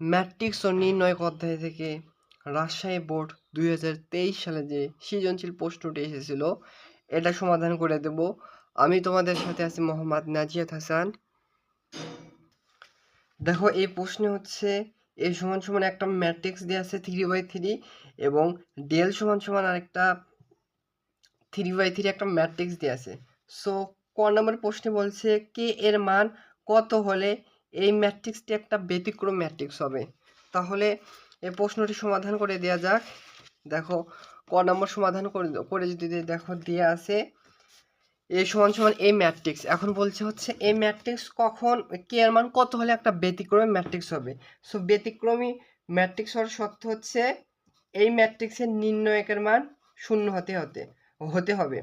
Matrix ও নির্ণয় অধ্যায় থেকে রাজশাহী বোর্ড দুই হাজার তেইশ সালে যে সৃজনশীল প্রশ্নটি এসেছিল, এটা সমাধান করে দেব। আমি তোমাদের সাথে আছি মোহাম্মদ নাজিয়াত হাসান। দেখো, এই প্রশ্নে হচ্ছে এ সমান সমান একটা ম্যাট্রিক্স দেওয়া আছে থ্রি বাই থ্রি এবং ডেল সমান সমান আরেকটা থ্রি বাই থ্রি একটা ম্যাট্রিক্স দেওয়া আছে। সো ক নম্বর প্রশ্নে বলছে কে এর মান কত হলে এই ম্যাট্রিক্সটি একটা ব্যতিক্রম ম্যাট্রিক্স হবে। তাহলে এই প্রশ্নটি সমাধান করে দেওয়া যাক। দেখো, ক নম্বর সমাধান করে যদি দেখো দিয়ে আছে এ সমান সমান এই ম্যাট্রিক্স। এখন বলছে হচ্ছে এই ম্যাট্রিক্স কখন কে এর মান কত হলে একটা ব্যতিক্রমী ম্যাট্রিক্স হবে? সো ব্যতিক্রমী ম্যাট্রিক্স হওয়ার শর্ত হচ্ছে এই ম্যাট্রিক্সের নির্ণয়কের মান শূন্য হতে হতে হতে হবে।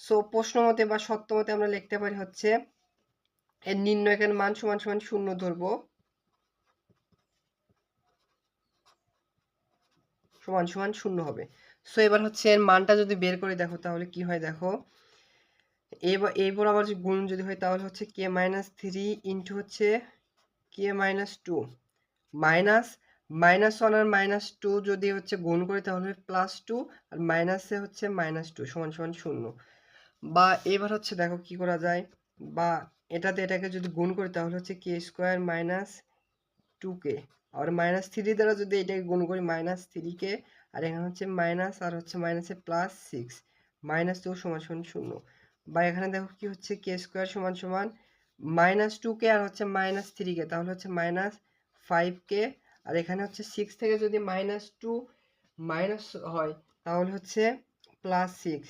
সো প্রশ্ন মতে বা সত্য মতে আমরা লিখতে পারি হচ্ছে এর নির্ণয়কের মান সমান সমান শূন্য ধরবো। সমান সমান শূন্য হবে। সো এবার হচ্ছে এর মানটা যদি বের করে দেখো, তাহলে কি হয় দেখো? এবার, এরপর আবার গুণ যদি হয়, তাহলে হচ্ছে কে মাইনাস থ্রি ইন্টু হচ্ছে k minus two minus minus one আর মাইনাস টু যদি হচ্ছে গুণ করি, তাহলে প্লাস টু আর মাইনাসে হচ্ছে মাইনাস টু সমান সমান শূন্য। বা এবার হচ্ছে দেখো কি করা যায়? বা এটাতে এটাকে যদি গুণ করি, তাহলে হচ্ছে k square minus two k আর মাইনাস থ্রি দ্বারা যদি এটাকে গুণ করি মাইনাস থ্রি কে আর এখানে হচ্ছে মাইনাস আর হচ্ছে মাইনাসে প্লাস সিক্স মাইনাস টু সমান সমান শূন্য। বা এখানে দেখো কি হচ্ছে কে স্কোয়ার সমান সমান মাইনাস টু কে আর হচ্ছে মাইনাস থ্রি কে তাহলে হচ্ছে মাইনাস ফাইভ কে আর এখানে হচ্ছে সিক্স থেকে যদি মাইনাস টু মাইনাস হয়, তাহলে হচ্ছে প্লাস সিক্স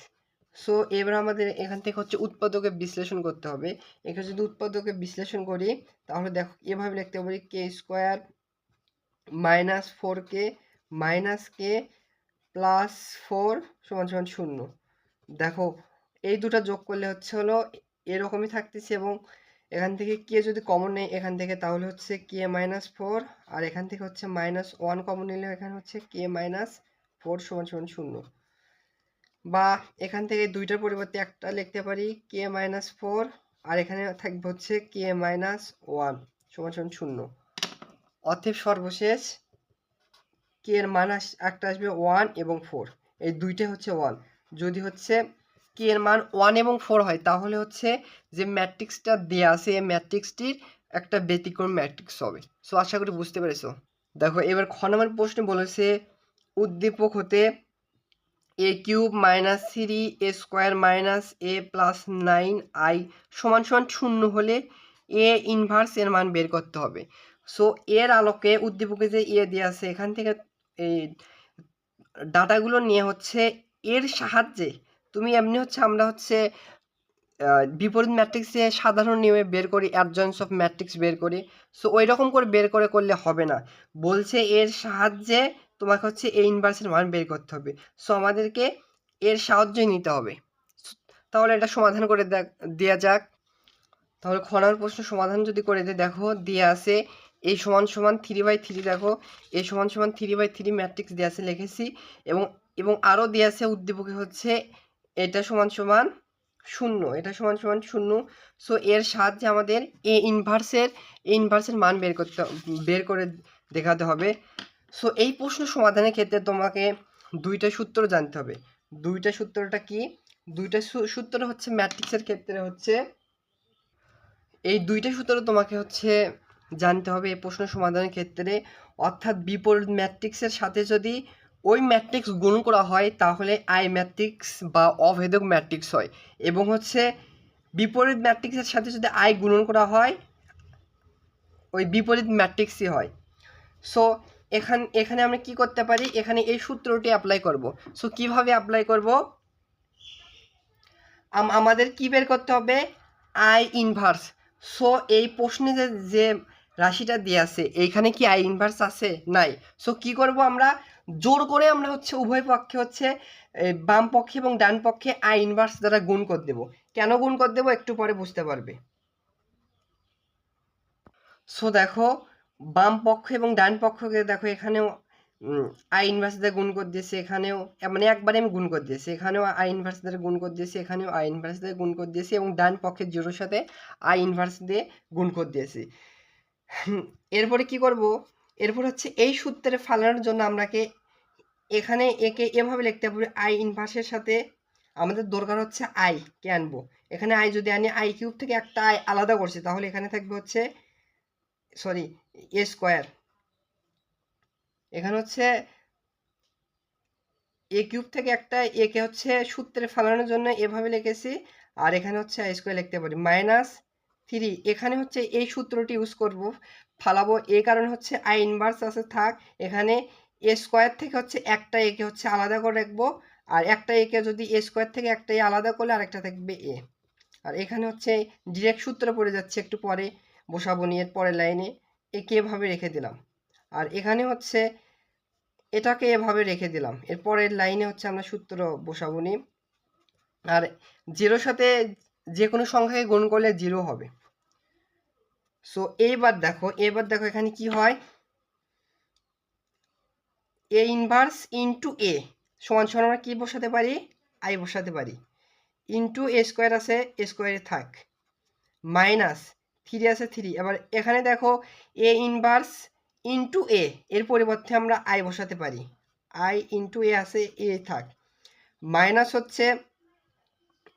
সো এবার আমাদের এখান থেকে হচ্ছে উৎপাদকে বিশ্লেষণ করতে হবে। এখানে যদি উৎপাদকে বিশ্লেষণ করি, তাহলে দেখো এভাবে লিখতে পারি k square minus four k minus k plus four সমান সমান শূন্য। দেখো, এই দুটো যোগ করলে হচ্ছে হলো এরকমই থাকতেছে এবং এখান থেকে কে যদি কমন নেই, এখান থেকে তাহলে হচ্ছে কে মাইনাস ফোর আর এখান থেকে হচ্ছে মাইনাস ওয়ান কমন নিলে এখানে হচ্ছে কে মাইনাস ফোর সমান সমান শূন্য। বা এখান থেকে দুইটার পরিবর্তে একটা লিখতে পারি কে মাইনাস ফোর আর এখানে থাকবে হচ্ছে কে মাইনাস ওয়ান সমান শূন্য। অতএব সর্বশেষ কে এর মান একটা আসবে ওয়ান এবং ফোর এই দুইটাই হচ্ছে ওয়ান যদি হচ্ছে কে এর মান ওয়ান এবং ফোর হয়, তাহলে হচ্ছে যে ম্যাট্রিক্সটা দেয়া আছে, এই ম্যাট্রিক্সটির একটা ব্যতিক্রম ম্যাট্রিক্স হবে। সো আশা করি বুঝতে পেরেছ। দেখো, এবার খ নম্বর প্রশ্নে বলেছে, উদ্দীপক হতে A cube minus three A square minus A plus nine I সমান সমান শূন্য হলে এ ইনভার্স এর মান বের করতে হবে। সো এর আলোকে উদ্দীপকে যে এ দেওয়া আছে, এখান থেকে এই ডাটাগুলো নিয়ে হচ্ছে এর সাহায্যে তুমি এমনি হচ্ছে আমরা হচ্ছে বিপরীত ম্যাট্রিক্সে সাধারণ নিয়মে বের করি অ্যাডজয়েন্স অফ ম্যাট্রিক্স বের করি। সো ওই রকম করে বের করে করলে হবে না। বলছে এর সাহায্যে তোমাকে হচ্ছে এই ইনভার্সের মান বের করতে হবে। সো আমাদেরকে এর সাহায্যই নিতে হবে। তাহলে এটা সমাধান করে দেয়া যাক। তাহলে খ নম্বর প্রশ্ন সমাধান যদি করে দিই দেখো দিয়ে আছে এই সমান সমান থ্রি বাই থ্রি দেখো এই সমান সমান থ্রি বাই থ্রি ম্যাট্রিক্স দিয়ে আছে লিখেছি। এবং এবং আরও দিয়ে আছে উদ্দীপকে হচ্ছে এটা সমান সমান শূন্য, এটা সমান সমান শূন্য। সো এর সাহায্যে আমাদের এ ইনভার্সের এ ইনভার্সের মান বের করতে, বের করে দেখাতে হবে। সো এই প্রশ্ন সমাধানের ক্ষেত্রে তোমাকে দুইটা সূত্র জানতে হবে। দুইটা সূত্রটা কি? দুইটা সূত্র হচ্ছে ম্যাট্রিক্সের ক্ষেত্রে হচ্ছে এই দুইটা সূত্র তোমাকে হচ্ছে জানতে হবে এই প্রশ্ন সমাধানের ক্ষেত্রে। অর্থাৎ বিপরীত ম্যাট্রিক্সের সাথে যদি ওই ম্যাট্রিক্স গুণ করা হয়, তাহলে আই ম্যাট্রিক্স বা অভেদক ম্যাট্রিক্স হয়। এবং হচ্ছে বিপরীত ম্যাট্রিক্সের সাথে যদি আই গুণন করা হয়, ওই বিপরীত ম্যাট্রিক্সই হয়। সো এখান, এখানে আমরা কি করতে পারি? এখানে এই সূত্রটি অ্যাপ্লাই করব। সো কীভাবে অ্যাপ্লাই করব? আম- আমাদের কি বের করতে হবে? আই ইনভার্স সো এই প্রশ্নে যে যে রাশিটা দিয়ে আছে, এইখানে কি আই ইনভার্স আছে? নাই। সো কি করব আমরা? জোর করে আমরা হচ্ছে উভয় পক্ষে হচ্ছে বাম পক্ষে এবং ডান পক্ষে আই ইনভার্স দ্বারা গুণ করে দেব। কেন গুণ করে দেবো? একটু পরে বুঝতে পারবে। সো দেখো বাম পক্ষ এবং ডান পক্ষকে দেখো এখানেও আই ইনভার্স দিয়ে গুণ করে দিয়েছে, এখানেও মানে একবারে আমি গুণ করে দিয়েছি, এখানেও আই ইনভার্স দিয়ে গুণ করে দিয়েছি, এখানেও আই ইনভার্স দিয়ে গুণ করে দিয়েছি এবং ডান পক্ষের জিরোর সাথে আই ইনভার্স দিয়ে গুণ করে দিয়েছি। এরপরে কি করব? এরপর হচ্ছে এই সূত্রে ফালানোর জন্য আমরাকে এখানে একে এভাবে লিখতে পারি আই ইনভার্সের সাথে আমাদের দরকার হচ্ছে আই কে আনব। এখানে আই যদি আনি আই কিউব থেকে একটা আই আলাদা করছি, তাহলে এখানে থাকবে হচ্ছে সরি, এ স্কোয়ার। এখানে হচ্ছে এ কিউব থেকে একটা একে হচ্ছে সূত্রে ফালানোর জন্য এভাবে লিখেছি, আর এখানে হচ্ছে আই স্কোয়ার লিখতে পারি। মাইনাস থ্রি, এখানে হচ্ছে এই সূত্রটি ইউজ করব, ফালাবো এ কারণে হচ্ছে আই ইনভার্স আছে, থাক। এখানে এ স্কোয়ার থেকে হচ্ছে একটা একে হচ্ছে আলাদা করে রাখব, আর একটা একে যদি এ স্কোয়ার থেকে একটাই আলাদা করলে আরেকটা থাকবে এ। আর এখানে হচ্ছে ডিরেক্ট সূত্র পড়ে যাচ্ছে একটু পরে বসাবো নিয়ে পরের লাইনে একে এভাবে রেখে দিলাম। আর এখানে হচ্ছে এটাকে এভাবে রেখে দিলাম। এর পরের লাইনে হচ্ছে আমরা সূত্র বসাবো নি আর জিরোর সাথে যে কোনো সংখ্যাকে গুণ করলে জিরো হবে। সো এইবার দেখো এবার দেখো এখানে কি হয়? এ ইনভার্স ইনটু এ সমান সমান আমরা কি বসাতে পারি? আই বসাতে পারি। ইনটু এ স্কোয়ার আছে এ স্কোয়ারে থাক। মাইনাস থ্রি আছে থ্রি এবার এখানে দেখো এ ইনভার্স ইনটু এ এর পরিবর্তে আমরা আই বসাতে পারি। আই ইনটু এ আছে এ থাক। মাইনাস হচ্ছে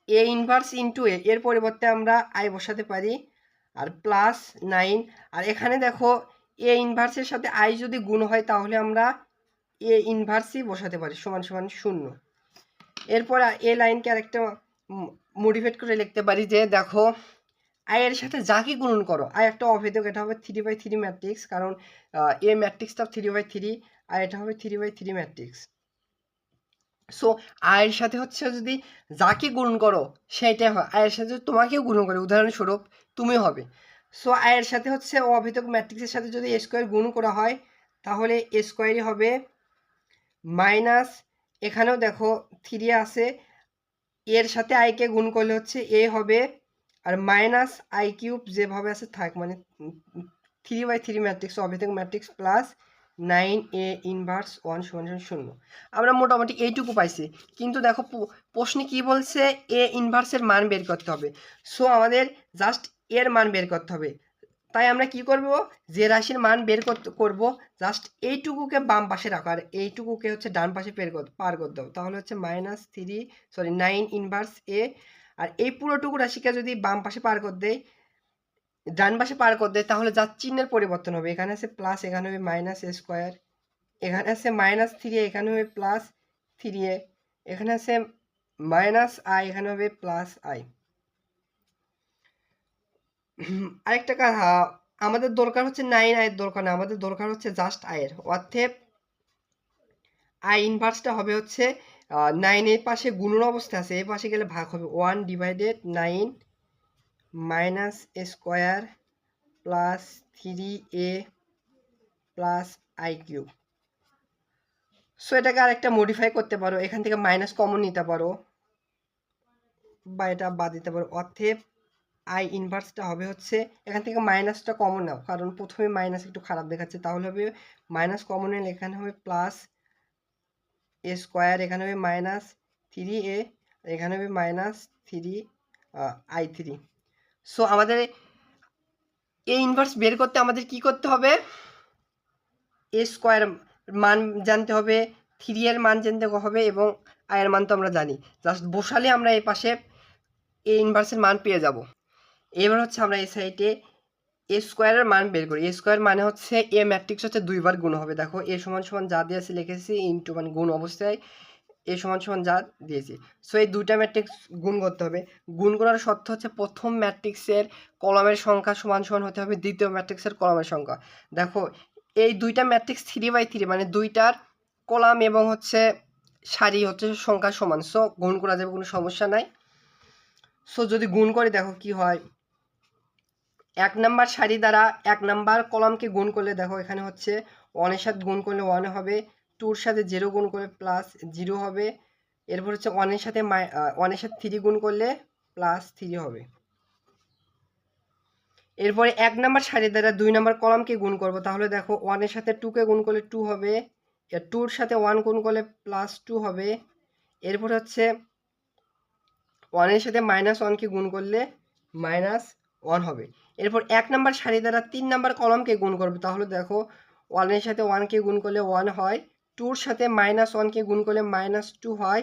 এ ইনভার্স ইনটু এ এর পরিবর্তে আমরা আই বসাতে পারি। আর প্লাস নাইন আর এখানে দেখো এ ইনভার্সের সাথে আই যদি গুণ হয়, তাহলে আমরা এ ইনভার্সই বসাতে পারি, সমান সমান শূন্য। এরপর এ লাইনকে আরেকটা মোটিভেট করে লিখতে পারি যে, দেখো আই এর সাথে যাকে গুণন করো আয় একটা অভেদক, এটা হবে থ্রি বাই থ্রি ম্যাট্রিক্স কারণ এ ম্যাট্রিক্সটা থ্রি বাই থ্রি আর এটা হবে three by three matrix so আয়ের সাথে হচ্ছে যদি যাকে গুণ করো, সেটাই হয়। আয়ের সাথে তোমাকেও গুণ করে, উদাহরণস্বরূপ তুমি হবে। সো আয়ের সাথে হচ্ছে অভেদক ম্যাট্রিক্সের সাথে যদি স্কোয়ার গুণ করা হয়, তাহলে এ স্কোয়ারই হবে মাইনাস এখানেও দেখো থ্রি আছে, এর সাথে আয়কে গুণ করলে হচ্ছে এ হবে আর মাইনাস আই কিউব যেভাবে আছে, থাক মানে three by three matrix অভেদক matrix plus nine A inverse one সমান শূন্য। আমরা মোটামুটি এইটুকু পাইছি। কিন্তু দেখো প্রশ্নে কি বলছে? এ ইনভার্সের মান বের করতে হবে। সো আমাদের জাস্ট এর মান বের করতে হবে। তাই আমরা কি করব? যে রাশির মান বের করব জাস্ট এইটুকুকে বাম পাশে রাখো। আর এইটুকুকে হচ্ছে ডান পাশে কর, পার করতে হবে। তাহলে হচ্ছে minus three sorry nine inverse A আর এই পুরোটুকু রাশিকে যদি বাম পাশে পার করে দেয় ডান পাশে পার করে দেয় তাহলে যার চিহ্নের পরিবর্তন হবে। এখানে আছে প্লাস এখানে হবে মাইনাস এ স্কোয়ার এখানে আছে মাইনাস থ্রি এখানে হবে প্লাস থ্রি এ এখানে আছে মাইনাস আই এখানে হবে প্লাস আই আরেকটা কথা, আমাদের দরকার হচ্ছে নাইন আয়ের দরকার না আমাদের দরকার হচ্ছে জাস্ট আয়ের অর্থে আই ইনভার্সটা হবে হচ্ছে নাইনের পাশে গুণন অবস্থা আছে। এই পাশে গেলে ভাগ হবে one divided nine minus square plus three A plus I cube so এটাকে আরেকটা মডিফাই করতে পারো। এখান থেকে মাইনাস কমন নিতে পারো। বা এটা বাদ দিতে পারো। অর্থে আই ইনভার্সটা হবে হচ্ছে, এখান থেকে মাইনাসটা কমন নাও। কারণ প্রথমে মাইনাস একটু খারাপ দেখাচ্ছে। তাহলে হবে মাইনাস কমন এখানে হবে প্লাস এ স্কোয়ার, এখানে হবে মাইনাস থ্রি এ এখানে হবে minus three I three so আমাদের এ ইনভার্স বের করতে আমাদের কি করতে হবে? এ স্কোয়ার মান জানতে হবে থ্রি এর মান জানতে হবে এবং আয়ের মান তো আমরা জানি। জাস্ট বসালে আমরা এই পাশে এ ইনভার্সের মান পেয়ে যাব। এবার হচ্ছে আমরা এই সাইডে এ স্কোয়ারের মান বের করি। এ স্কোয়ার মানে হচ্ছে এ ম্যাট্রিক্স হচ্ছে দুইবার গুণ হবে। দেখো এ সমান সমান যা দিয়েছি লিখেছি ইন্টু মানে গুণ অবস্থায় এ সমান সমান যা দিয়েছি। সো এই দুইটা ম্যাট্রিক্স গুণ করতে হবে। গুণ করার শর্ত হচ্ছে প্রথম ম্যাট্রিক্সের কলমের সংখ্যা সমান সমান হতে হবে, দ্বিতীয় ম্যাট্রিক্সের কলমের সংখ্যা। দেখো, এই দুইটা ম্যাট্রিক্স থ্রি বাই থ্রি মানে দুইটার কলাম এবং হচ্ছে সারি হচ্ছে সংখ্যা সমান। সো গুণ করা যাবে, কোনো সমস্যা নাই। সো যদি গুণ করে, দেখো কি হয়? এক নাম্বার সারি দ্বারা এক নাম্বার কলামকে গুণ করলে দেখো এখানে হচ্ছে ওয়ানের সাথে গুণ করলে ওয়ান হবে টুর সাথে জিরো গুণ করলে প্লাস জিরো হবে, এরপর হচ্ছে ওয়ানের সাথে ওয়ানের সাথে থ্রি গুণ করলে প্লাস থ্রি হবে। এরপরে এক নাম্বার সারি দ্বারা দুই নাম্বার কলামকে গুণ করব, তাহলে দেখো ওয়ানের সাথে টুকে গুণ করলে টু হবে টুর সাথে ওয়ান গুণ করলে প্লাস টু হবে, এরপর হচ্ছে ওয়ানের সাথে মাইনাস ওয়ানকে গুণ করলে মাইনাস ওয়ান হবে। এরপর এক নাম্বার সারি দ্বারা তিন নাম্বার কলমকে গুণ করবে। তাহলে দেখো ওয়ানের সাথে ওয়ানকে গুণ করলে ওয়ান হয় টুর সাথে মাইনাস ওয়ানকে গুণ করলে মাইনাস টু হয়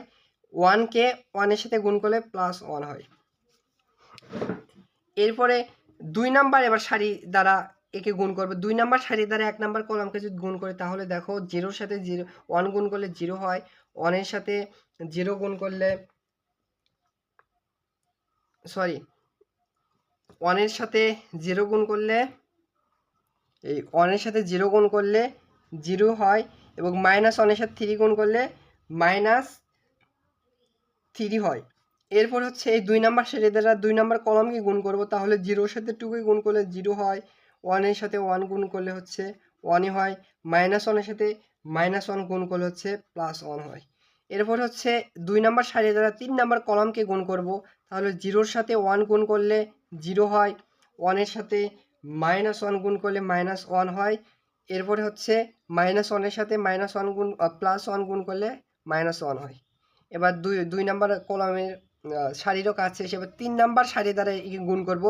ওয়ানকে ওয়ানের সাথে গুণ করলে প্লাস ওয়ান হয়। এরপরে দুই নাম্বার এবার সারি দ্বারা একে গুণ করবে। দুই নাম্বার সারি দ্বারা এক নাম্বার কলমকে যদি গুণ করে, তাহলে দেখো জিরোর সাথে জিরো ওয়ান গুণ করলে জিরো হয় ওয়ানের সাথে জিরো গুণ করলে সরি ওয়ানের সাথে জিরো গুণ করলে, এই ওয়ানের সাথে জিরো গুণ করলে জিরো হয় এবং মাইনাস ওয়ানের সাথে থ্রি গুণ করলে মাইনাস থ্রি হয়। এরপর হচ্ছে এই দুই নাম্বার সেটি দ্বারা দুই নাম্বার কলমকে গুণ করব? তাহলে জিরোর সাথে টুকে গুণ করলে জিরো হয় ওয়ানের সাথে ওয়ান গুণ করলে হচ্ছে ওয়ানই হয় মাইনাস ওয়ানের সাথে মাইনাস ওয়ান গুণ করলে হচ্ছে প্লাস ওয়ান হয়। এরপর হচ্ছে দুই নাম্বার সারি দ্বারা তিন নাম্বার কলমকে গুণ করব, তাহলে জিরোর সাথে ওয়ান গুণ করলে জিরো হয় ওয়ানের সাথে মাইনাস ওয়ান গুণ করলে মাইনাস ওয়ান হয়, এরপরে হচ্ছে মাইনাস ওয়ানের সাথে মাইনাস ওয়ান গুণ প্লাস ওয়ান গুণ করলে মাইনাস ওয়ান হয়। এবার দুই দুই নাম্বার কলমের সারিরও কাজ শেষ। এবার তিন নাম্বার সারি দ্বারা গুণ করব।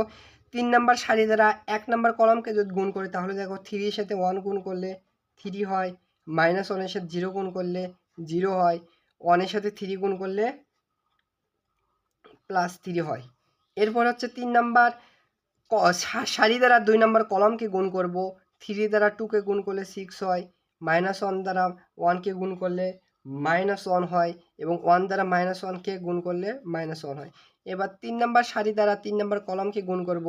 তিন নাম্বার সারি দ্বারা এক নাম্বার কলমকে যদি গুণ করি, তাহলে দেখো থ্রির সাথে ওয়ান গুণ করলে থ্রি হয় মাইনাস ওয়ানের সাথে জিরো গুণ করলে জিরো হয় ওয়ানের সাথে থ্রি গুণ করলে প্লাস থ্রি হয়। এরপর হচ্ছে তিন নাম্বার সারি দ্বারা দুই নাম্বার কলমকে গুণ করব। থ্রি দ্বারা টুকে গুণ করলে সিক্স হয় মাইনাস ওয়ান দ্বারা ওয়ানকে গুণ করলে মাইনাস ওয়ান হয় এবং ওয়ান দ্বারা মাইনাস ওয়ানকে গুণ করলে মাইনাস ওয়ান হয়। এবার তিন নাম্বার সারি দ্বারা তিন নাম্বার কলমকে গুণ করব।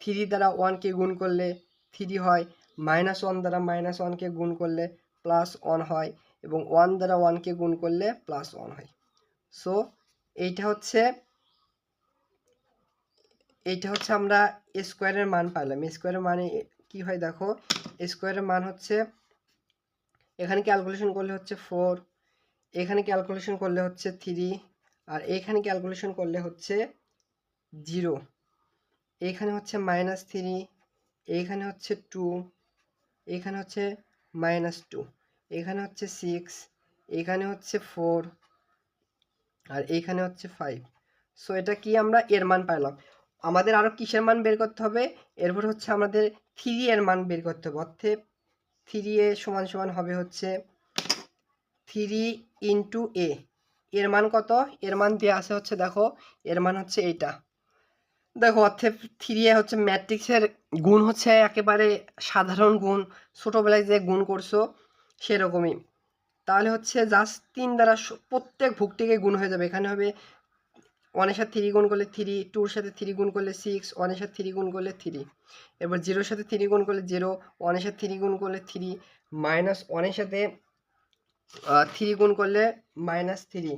থ্রি দ্বারা ওয়ানকে গুণ করলে থ্রি হয় মাইনাস ওয়ান দ্বারা মাইনাস ওয়ানকে গুণ করলে প্লাস ওয়ান হয় এবং ওয়ান দ্বারা ওয়ানকে গুণ করলে প্লাস ওয়ান হয়। সো এইটা হচ্ছে এইটা হচ্ছে আমরা স্কোয়ারের মান পাইলাম। স্কোয়ারের মানে কি হয় দেখো? স্কোয়ারের মান হচ্ছে, এখানে ক্যালকুলেশন করলে হচ্ছে ফোর এখানে ক্যালকুলেশন করলে হচ্ছে থ্রি আর এখানে ক্যালকুলেশন করলে হচ্ছে জিরো এখানে হচ্ছে মাইনাস থ্রি এইখানে হচ্ছে টু এখানে হচ্ছে মাইনাস টু এখানে হচ্ছে সিক্স এখানে হচ্ছে ফোর আর এইখানে হচ্ছে ফাইভ সো এটা কি আমরা এর মান পাইলাম? আমাদের আরও কিসের মান বের করতে হবে? এরপর হচ্ছে আমাদের থ্রি এর মান বের করতে হবে। অর্থে থ্রি এ সমান সমান হবে হচ্ছে থ্রি ইন্টু এ এর মান কত? এর মান দিয়ে আসে হচ্ছে দেখো, এর মান হচ্ছে এইটা। দেখো অর্থে থ্রি এ হচ্ছে ম্যাট্রিক্সের গুণ হচ্ছে একেবারে সাধারণ গুণ। ছোটোবেলায় যে গুণ করছ, সেরকমই। তাহলে হচ্ছে জাস্ট তিন দ্বারা প্রত্যেক ভুকটিকে গুণ হয়ে যাবে। এখানে হবে ওয়ানের সাথে থ্রি গুণ করলে থ্রি টুর সাথে থ্রি গুণ করলে সিক্স ওয়ানের সাথে থ্রি গুণ করলে থ্রি এবার জিরোর সাথে থ্রি গুণ করলে জিরো ওয়ানের সাথে থ্রি গুণ করলে থ্রি মাইনাস ওয়ানের সাথে থ্রি গুণ করলে মাইনাস থ্রি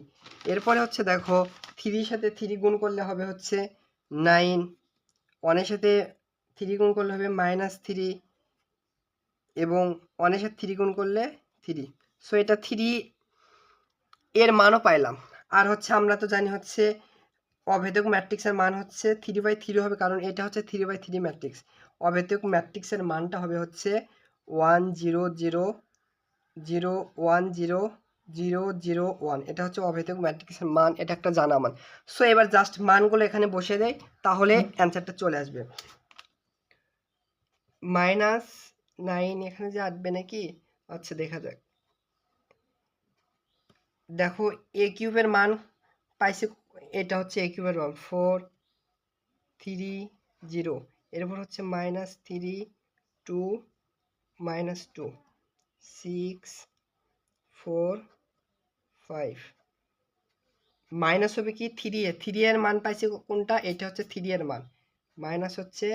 এরপরে হচ্ছে দেখো থ্রির সাথে থ্রি গুণ করলে হবে হচ্ছে নাইন ওয়ানের সাথে থ্রি গুণ করলে হবে মাইনাস থ্রি এবং ওয়ানের সাথে থ্রি গুণ করলে থ্রি সো এটা থ্রি এর মানও পাইলাম। আর হচ্ছে আমরা তো জানি হচ্ছে অভেদক ম্যাট্রিক্সের মান হচ্ছে থ্রি বাই থ্রি হবে কারণ এটা হচ্ছে থ্রি বাই থ্রি ম্যাট্রিক্স। অভেদক ম্যাট্রিক্সের মানটা হবে হচ্ছে one zero zero zero one zero zero zero one এটা হচ্ছে অভেদক ম্যাট্রিক্সের মান এটা একটা জানা মান। সো এবার জাস্ট মানগুলো এখানে বসে দেয় তাহলে অ্যান্সারটা চলে আসবে। মাইনাস নাইন এখানে যে আসবে নাকি? আচ্ছা দেখা যাক। দেখো এ কিউবের মান পাইছে এটা হচ্ছে এ কিউবের মান ফোর থ্রি জিরো এরপর হচ্ছে minus three two minus two six four five minus হবে কি? থ্রি এ থ্রি এর মান পাইছে কোনটা? এটা হচ্ছে থ্রি এর মান। মাইনাস হচ্ছে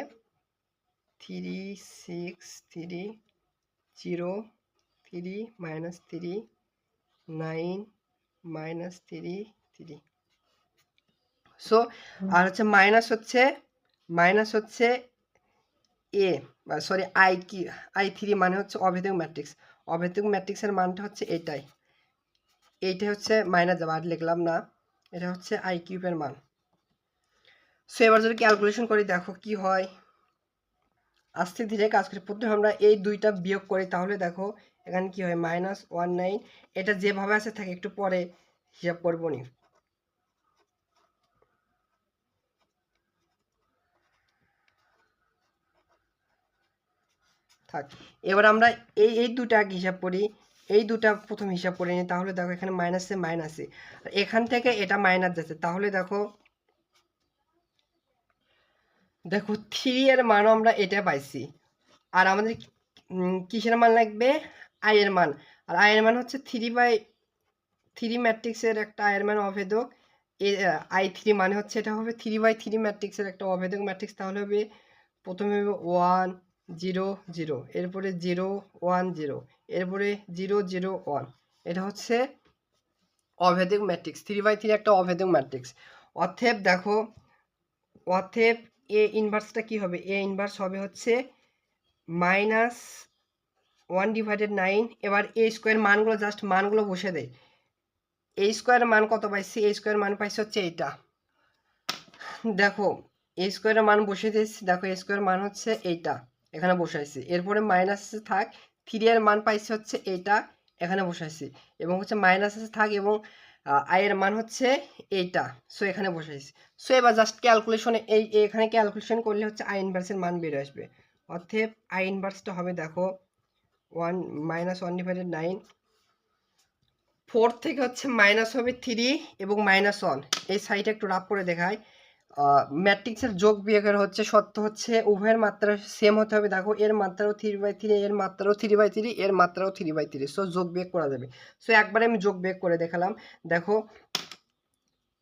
three six three zero three minus three nine minus three three so আর হচ্ছে মাইনাস হচ্ছে মাইনাস হচ্ছে এ সরি আই কি আই থ্রি মানে হচ্ছে অভেদক ম্যাট্রিক্স অভেদক ম্যাট্রিক্সের মানটা হচ্ছে এটাই। এইটাই হচ্ছে মাইনাস যাবে আর লিখলাম না। এটা হচ্ছে আই কিউবের মান। সো এবার যদি ক্যালকুলেশন করি দেখো কি হয়? আস্তে ধীরে কাজ করি প্রথমে আমরা এই দুইটা বিয়োগ করি তাহলে দেখো এখানে কি হয়? মাইনাস ওয়ান নাইন এটা যেভাবে আছে থাকে একটু পরে হিসাব করব নি। থাক। এবার আমরা এই এই দুটা আগে হিসাব করি। এই দুটা প্রথম হিসাব করে নিই, তাহলে দেখো এখানে মাইনাসে মাইনাসে এখান থেকে এটা মাইনাস যাচ্ছে। তাহলে দেখো দেখো থ্রি এর মানও আমরা এটা পাইছি। আর আমাদের কিসের মান লাগবে? আই এর মান। আর আই এর মান হচ্ছে থ্রি বাই থ্রি ম্যাট্রিক্সের একটা আয়ের মান অভেদক। আই থ্রি মানে হচ্ছে এটা হবে থ্রি বাই থ্রি ম্যাট্রিক্সের একটা অভেদক ম্যাট্রিক্স তাহলে হবে, প্রথমে হবে ওয়ান জিরো জিরো, এরপরে জিরো ওয়ান জিরো, এরপরে জিরো জিরো ওয়ান। এটা হচ্ছে অভেদক ম্যাট্রিক্স থ্রি বাই থ্রি একটা অভেদক ম্যাট্রিক্স। অথেব দেখো অথেব এ ইনভার্সটা কি হবে? এ ইনভার্স হবে হচ্ছে মাইনাস ওয়ান ডিভাইডেড নাইন এবার এ স্কোয়ার মানগুলো জাস্ট মানগুলো বসে দেয় এ স্কোয়ার মান কত পাইছি? এ স্কোয়ার মান পাইছি হচ্ছে এইটা। দেখো এ স্কোয়ারের মান বসে দিয়েছি, দেখো এ স্কোয়ার মান হচ্ছে এইটা। এখানে বসাইছি এরপরে মাইনাস থাক থ্রি এর মান পাইছি হচ্ছে এইটা এখানে বসাইছি এবং হচ্ছে মাইনাস থাক এবং আই এর মান হচ্ছে এইটা সো এখানে বসাইছি সো এবার জাস্ট ক্যালকুলেশনে এই, এখানে ক্যালকুলেশন করলে হচ্ছে আই ইনভার্সের মান বেরিয়ে আসবে। অর্থাৎ আই ইনভার্সটা হবে দেখো one minus one divided nine four থেকে হচ্ছে মাইনাস হবে থ্রি এবং মাইনাস ওয়ান এই সাইডে একটু রাফ করে দেখায় ম্যাট্রিক্সের যোগ বিয়োগের হচ্ছে সত্য হচ্ছে উভয়ের মাত্রা সেম হতে হবে। দেখো, এর মাত্রাও থ্রি বাই থ্রি এর মাত্রাও থ্রি বাই থ্রি এর মাত্রাও থ্রি বাই থ্রি সো যোগ বিয়োগ করা যাবে। সো একবারে আমি যোগ বিয়োগ করে দেখালাম। দেখো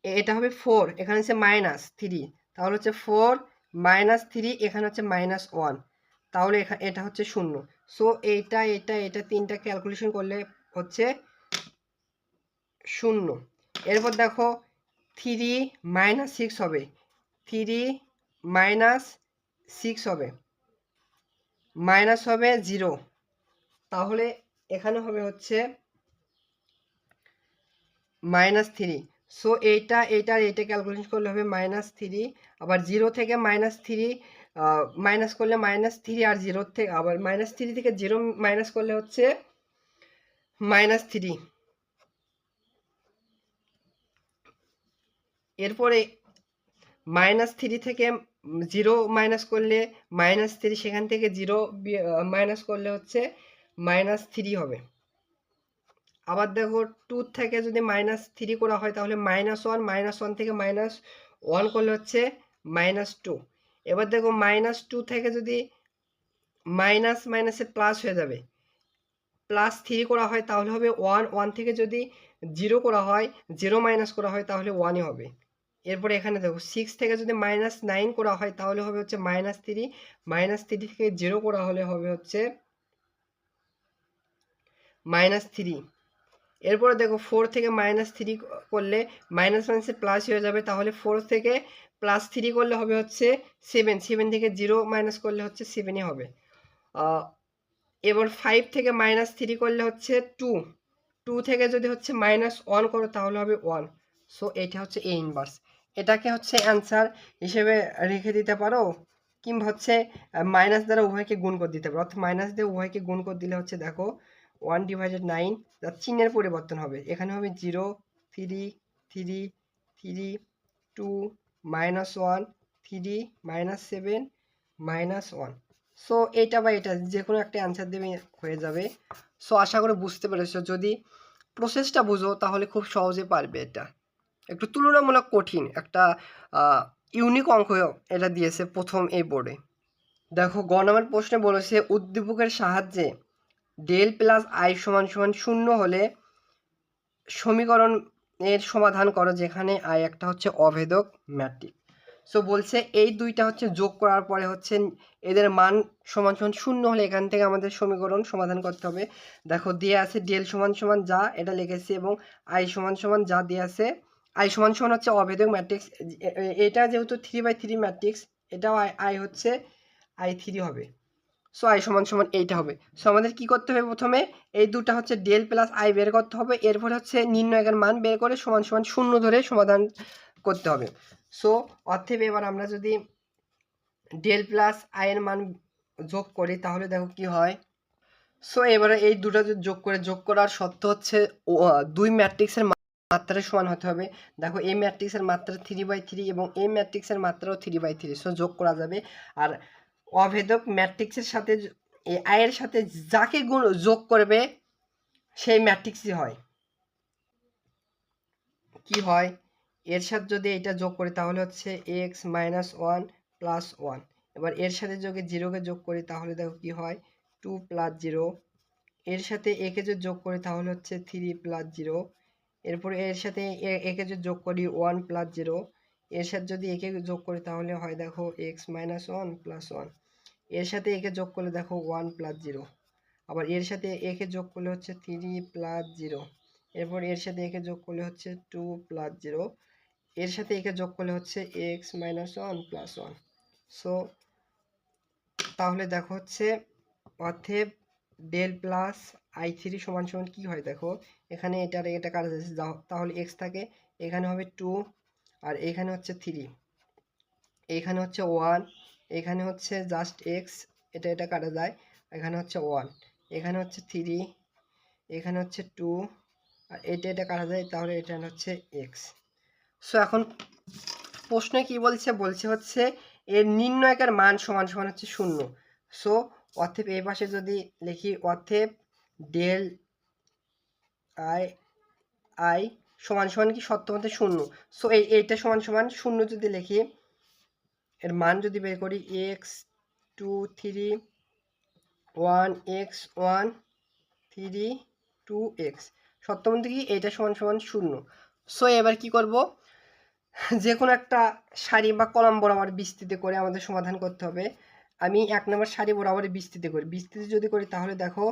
এটা হবে ফোর এখানে হচ্ছে মাইনাস থ্রি তাহলে হচ্ছে ফোর মাইনাস থ্রি এখানে হচ্ছে মাইনাস ওয়ান তাহলে এখানে এটা হচ্ছে শূন্য। সো এইটা এটা এটা তিনটা ক্যালকুলেশন করলে হচ্ছে শূন্য। এরপর দেখো থ্রি মাইনাস সিক্স হবে। থ্রি মাইনাস সিক্স হবে। মাইনাস হবে জিরো। তাহলে এখানে হবে হচ্ছে মাইনাস থ্রি। সো এইটা এইটা আর এইটা ক্যালকুলেশন করলে হবে মাইনাস থ্রি। আবার জিরো থেকে মাইনাস থ্রি মাইনাস করলে মাইনাস থ্রি আর জিরো থেকে আবার মাইনাস থ্রি থেকে জিরো মাইনাস করলে হচ্ছে মাইনাস থ্রি। এরপরে মাইনাস থ্রি থেকে জিরো মাইনাস করলে মাইনাস থ্রি সেখান থেকে জিরো মাইনাস করলে হচ্ছে মাইনাস থ্রি হবে। আবার দেখো টু থেকে যদি মাইনাস থ্রি করা হয় তাহলে মাইনাস ওয়ান মাইনাস ওয়ান থেকে মাইনাস ওয়ান করলে হচ্ছে মাইনাস টু এবার দেখো মাইনাস টু থেকে যদি মাইনাস মাইনাসে প্লাস হয়ে যাবে প্লাস থ্রি করা হয় তাহলে হবে ওয়ান ওয়ান থেকে যদি জিরো করা হয় জিরো মাইনাস করা হয় তাহলে ওয়ানই হবে। এরপরে এখানে দেখো সিক্স থেকে যদি মাইনাস নাইন করা হয়, তাহলে হবে হচ্ছে মাইনাস থ্রি মাইনাস থ্রি থেকে জিরো করা হলে হবে হচ্ছে মাইনাস থ্রি এরপরে দেখো ফোর থেকে মাইনাস থ্রি করলে মাইনাস মাইনাসে প্লাস হয়ে যাবে, তাহলে ফোর থেকে প্লাস থ্রি করলে হবে হচ্ছে সেভেন সেভেন থেকে জিরো মাইনাস করলে হচ্ছে সেভেনই হবে। এবার ফাইভ থেকে মাইনাস থ্রি করলে হচ্ছে টু টু থেকে যদি হচ্ছে মাইনাস ওয়ান করো, তাহলে হবে ওয়ান সো এটা হচ্ছে এ ইনভার্স এটাকে হচ্ছে অ্যান্সার হিসেবে রেখে দিতে পারো, কিংবা হচ্ছে মাইনাস দ্বারা উভয়কে গুণ করে দিতে পারো। অর্থাৎ মাইনাস দিয়ে উভয়কে গুণ করে দিলে হচ্ছে দেখো ওয়ান ডিভাইডেড নাইন যার চিহ্নের পরিবর্তন হবে। এখানে হবে zero three three three two minus one three minus seven minus one so এটা বা এটা যে কোনো একটা অ্যান্সার দেবে হয়ে যাবে। সো আশা করে বুঝতে পেরেছ। যদি প্রসেসটা বুঝো, তাহলে খুব সহজে পারবে এটা। একটু তুলনামূলক কঠিন একটা ইউনিক অঙ্ক এটা দিয়েছে প্রথম এই বোর্ডে দেখো, গ নম্বর প্রশ্নে বলেছে, উদ্দীপকের সাহায্যে ডেল প্লাস আই সমান সমান শূন্য হলে সমীকরণ এর সমাধান করো, যেখানে আই একটা হচ্ছে অভেদক ম্যাট্রিক সো বলছে এই দুইটা হচ্ছে যোগ করার পরে হচ্ছে এদের মান সমান সমান শূন্য হলে এখান থেকে আমাদের সমীকরণ সমাধান করতে হবে। দেখো, দিয়ে আছে ডেল সমান সমান যা, এটা লিখেছি, এবং আই সমান সমান যা দিয়ে আছে আই সমান সমান হচ্ছে অভেদক ম্যাট্রিক্স এটা যেহেতু থ্রি বাই থ্রি ম্যাট্রিক্স এটাও আই আই হচ্ছে আই থ্রি হবে। সো আই সমান সমান এইটা হবে। সো আমাদের কি করতে হবে প্রথমে? এই দুটো হচ্ছে ডেল প্লাস আই বের করতে হবে। এরপরে হচ্ছে নির্ণয়কের মান বের করে সমান সমান শূন্য ধরে সমাধান করতে হবে। সো অর্থেব এবার আমরা যদি ডেল প্লাস আই এর মান যোগ করি, তাহলে দেখো কি হয়? সো এবারে এই দুটো যোগ করে, যোগ করার সত্য হচ্ছে দুই ম্যাট্রিক্সের মাত্রা সমান হতে হবে। দেখো, এই ম্যাট্রিক্সের মাত্রা থ্রি বাই থ্রি এবং এই ম্যাট্রিক্সের মাত্রাও থ্রি বাই থ্রি সো যোগ করা যাবে। আর অভেদক ম্যাট্রিক্সের সাথে এই আয়ের সাথে যাকে গুণ যোগ করবে, সেই ম্যাট্রিক্সই হয়। কি হয়? এর সাথে যদি এটা যোগ করি, তাহলে হচ্ছে x minus one plus one এবার এর সাথে যদি জিরোকে যোগ করি, তাহলে দেখো কি হয়? টু প্লাস জিরো এর সাথে একে যদি যোগ করি, তাহলে হচ্ছে থ্রি প্লাস জিরো এরপরে এর সাথে একে যদি যোগ করি ওয়ান প্লাস জিরো এর সাথে যদি একে যোগ করি তাহলে হয় দেখো এক্স মাইনাস ওয়ান প্লাস ওয়ানের সাথে একে যোগ করলে দেখো ওয়ান প্লাস জিরো আবার এর সাথে একে যোগ করলে হচ্ছে থ্রি প্লাস জিরো এরপর এর সাথে একে যোগ করলে হচ্ছে টু প্লাস জিরো এর সাথে একে যোগ করলে হচ্ছে x minus one plus one so তাহলে দেখো হচ্ছে অর্থে ডেল প্লাস আই থ্রি সমান সমান কী হয় দেখো? এখানে এটার এটা কাটা যাচ্ছে তাহলে এক্স থাকে, এখানে হবে টু আর এখানে হচ্ছে থ্রি এখানে হচ্ছে ওয়ান এখানে হচ্ছে জাস্ট এক্স এটা এটা কাটা যায়, এখানে হচ্ছে ওয়ান এখানে হচ্ছে থ্রি এখানে হচ্ছে টু আর এটা এটা কাটা যায়, তাহলে এটা হচ্ছে এক্স সো এখন প্রশ্নে কি বলছে? বলছে হচ্ছে এর নির্ণয়কের মান সমান সমান হচ্ছে শূন্য। সো অথেব এই পাশে যদি লিখি অথেব ডেল আই আই সমান সমান কি? সত্য মধ্যে শূন্য। সো এই, এইটা সমান সমান শূন্য যদি লিখি, এর মান যদি বের করি x two three one x one three two x সত্য মধ্যে কি? এইটা সমান সমান শূন্য। সো এবার কি করব? যে কোনো একটা সারি বা কলম বরাবর বিস্তৃতি করে আমাদের সমাধান করতে হবে। আমি এক নম্বর সারি বরাবর বিস্তৃতি করি। বিস্তৃতি যদি করি, তাহলে দেখো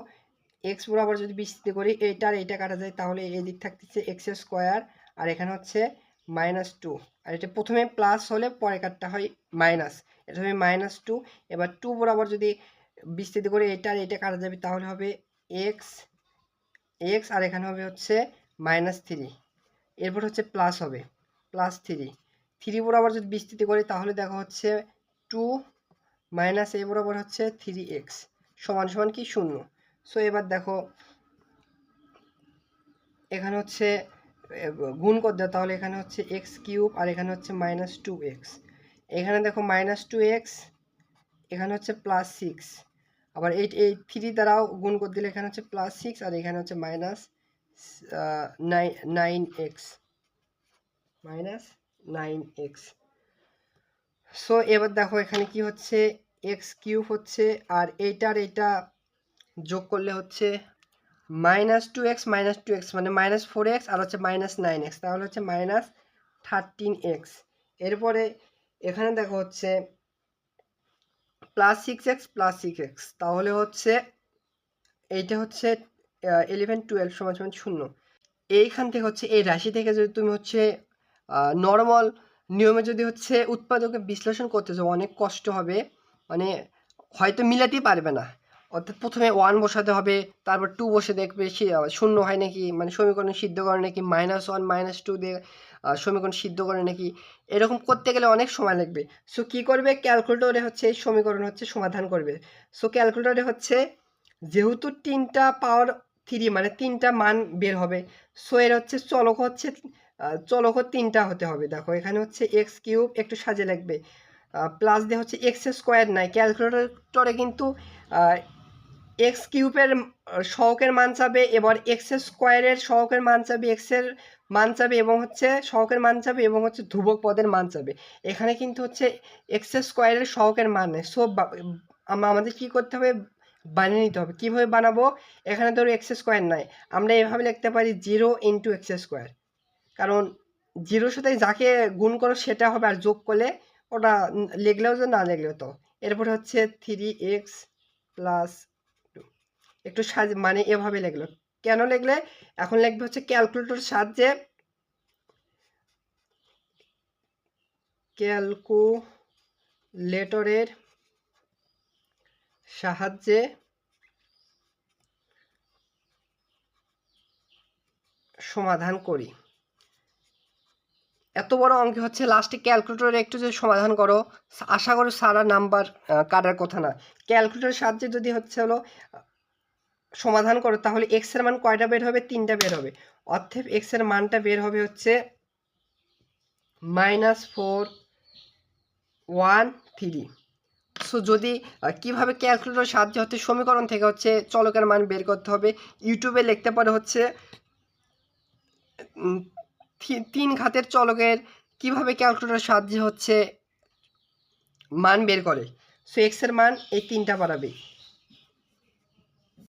এক্স বরাবর যদি বিস্তৃতি করি, এইটা আর এইটা কাটা যায়, তাহলে এই দিক থাকতেছে এক্স স্কোয়ার আর এখানে হচ্ছে মাইনাস টু আর এটা প্রথমে প্লাস হলে পরে কাটটা হয় মাইনাস এটা হবে মাইনাস টু এবার টু বরাবর যদি বিস্তৃতি করে এটা আর এটা কাটা যাবে, তাহলে হবে এক্স এক্স আর এখানে হবে হচ্ছে মাইনাস থ্রি এরপর হচ্ছে প্লাস হবে প্লাস থ্রি থ্রি বরাবর যদি বিস্তৃতি করি, তাহলে দেখা হচ্ছে টু মাইনাস এ বরাবর হচ্ছে থ্রি এক্স সমান সমান কি? শূন্য। সো এবার দেখো, এখানে হচ্ছে গুণ করতে তাহলে এখানে হচ্ছে এক্স কিউব আর এখানে হচ্ছে মাইনাস টু এক্স এখানে দেখো মাইনাস টু এক্স এখানে হচ্ছে প্লাস সিক্স আবার এই এই থ্রি দ্বারাও গুণ করে দিলে এখানে হচ্ছে প্লাস সিক্স আর এখানে হচ্ছে minus nine x minus nine x so এবার দেখো এখানে কি হচ্ছে এক্স কিউব হচ্ছে, আর এইটার এটা যোগ করলে হচ্ছে minus two x minus two x মানে মাইনাস ফোর এক্স আর হচ্ছে মাইনাস নাইন এক্স তাহলে হচ্ছে মাইনাস থার্টিন এক্স এরপরে এখানে দেখো হচ্ছে plus six x plus six x তাহলে হচ্ছে এইটা হচ্ছে ইলেভেন টুয়েলভ সমান সমান শূন্য। এইখান থেকে হচ্ছে এই রাশি থেকে যদি তুমি হচ্ছে নর্মাল নিয়মে যদি হচ্ছে উৎপাদকে বিশ্লেষণ করতে চাও অনেক কষ্ট হবে। মানে হয়তো মিলাতেই পারবে না। অর্থাৎ প্রথমে ওয়ান বসাতে হবে, তারপর টু বসে দেখবে শূন্য হয় নাকি মানে সমীকরণ সিদ্ধ করে নাকি মাইনাস ওয়ান মাইনাস টু দিয়ে সমীকরণ সিদ্ধ করে নাকি, এরকম করতে গেলে অনেক সময় লাগবে। সো কি করবে? ক্যালকুলেটরে হচ্ছে এই সমীকরণ হচ্ছে সমাধান করবে। সো ক্যালকুলেটরে হচ্ছে যেহেতু তিনটা পাওয়ার থ্রি মানে তিনটা মান বের হবে সো এর হচ্ছে চলক হচ্ছে চলক তিনটা হতে হবে। দেখো, এখানে হচ্ছে এক্স কিউব একটু সাজে লাগবে। প্লাস দিয়ে হচ্ছে এক্স স্কোয়ার নাই। ক্যালকুলেটরে কিন্তু এক্স কিউবের সহকের মান চাবে, এবার এক্স স্কোয়ারের সহকের মান চাবে এক্সের মান চাবে এবং হচ্ছে সহকের মান চাবে এবং হচ্ছে ধ্রুবক পদের মান চাবে। এখানে কিন্তু হচ্ছে এক্স স্কোয়ারের সহকের মান সো আমাদের কি করতে হবে? বানিয়ে নিতে হবে। কীভাবে বানাবো? এখানে ধরো এক্স স্কোয়ার নাই। আমরা এভাবে লিখতে পারি জিরো ইন্টু এক্স স্কোয়ার। কারণ জিরোর সাথে যাকে গুণ করো সেটা হবে আর যোগ করলে ওটা লিখলেও যে না লিখলেও তো। এরপরে হচ্ছে থ্রি এক্স প্লাস একটু সাজ মানে এভাবে লিখলো। কেন লিখলে? এখন লিখবে হচ্ছে ক্যালকুলেটর সাহায্যে ক্যালকুলেটরের সাহায্যে সমাধান করি। এত বড় অঙ্ক হচ্ছে লাস্টে ক্যালকুলেটরে একটু যদি সমাধান করো, আশা করো সারা নাম্বার কাটার কথা না। ক্যালকুলেটরের সাহায্যে যদি হচ্ছে হলো সমাধান করো, তাহলে এক্সের মান কয়টা বের হবে? তিনটা বের হবে। অর্থেব এক্সের মানটা বের হবে হচ্ছে minus four one three so যদি কীভাবে ক্যালকুলেটর সাহায্যে হচ্ছে সমীকরণ থেকে হচ্ছে চলকের মান বের করতে হবে ইউটিউবে লিখতে পারে হচ্ছে তিন ঘাতের চলকের কীভাবে ক্যালকুলেটর সাহায্যে হচ্ছে মান বের করে। সো এক্সের মান এই তিনটা বাড়াবে।